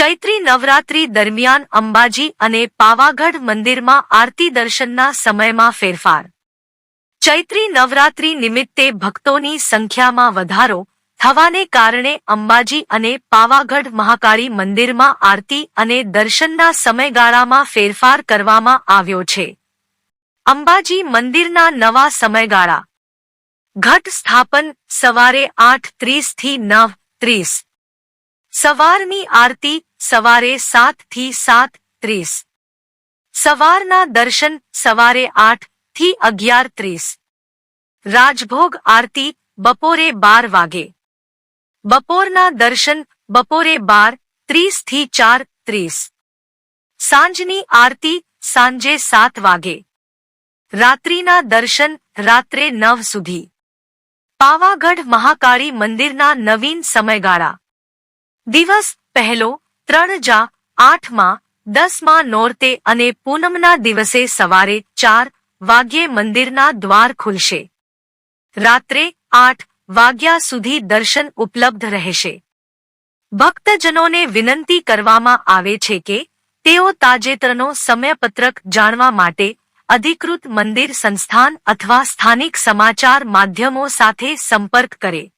ચૈત્રી નવરાત્રી દરમિયાન અંબાજી અને પાવાગઢ મંદિરમાં આરતી દર્શનના સમયમાં ફેરફાર. ચૈત્રી નવરાત્રી નિમિત્તે ભક્તોની સંખ્યામાં વધારો થવાને કારણે અંબાજી અને પાવાગઢ મહાકાળી મંદિરમાં આરતી અને દર્શનના સમયગાળામાં ફેરફાર કરવામાં આવ્યો છે. અંબાજી મંદિરના નવા સમયગાળા. ઘટ સ્થાપન સવારે આઠ ત્રીસથી નવ ત્રીસ સવારની આરતી સવારે સાતથી સાત ત્રીસ સવારના દર્શન સવારે આઠથી અગિયાર ત્રીસ રાજભોગ આરતી બપોરે બાર વાગે બપોરના દર્શન બપોરે બાર ત્રીસથી ચાર ત્રીસ સાંજની આરતી સાંજે સાત વાગે રાત્રિના દર્શન રાત્રે નવ સુધી પાવાગઢ મહાકાળી મંદિરના નવીન સમયગાળા દિવસ પહેલો, ત્રણ જા, આઠમાં, દસમાં નોરતે અને પૂનમના દિવસે સવારે ચાર વાગ્યે મંદિરના દ્વાર ખુલશે. રાત્રે આઠ વાગ્યા સુધી દર્શન ઉપલબ્ધ રહેશે. ભક્તજનોને વિનંતી કરવામાં આવે છે કે તેઓ તાજેતરનો સમયપત્રક જાણવા માટે અધિકૃત મંદિર સંસ્થાન અથવા સ્થાનિક સમાચાર માધ્યમો સાથે સંપર્ક કરે.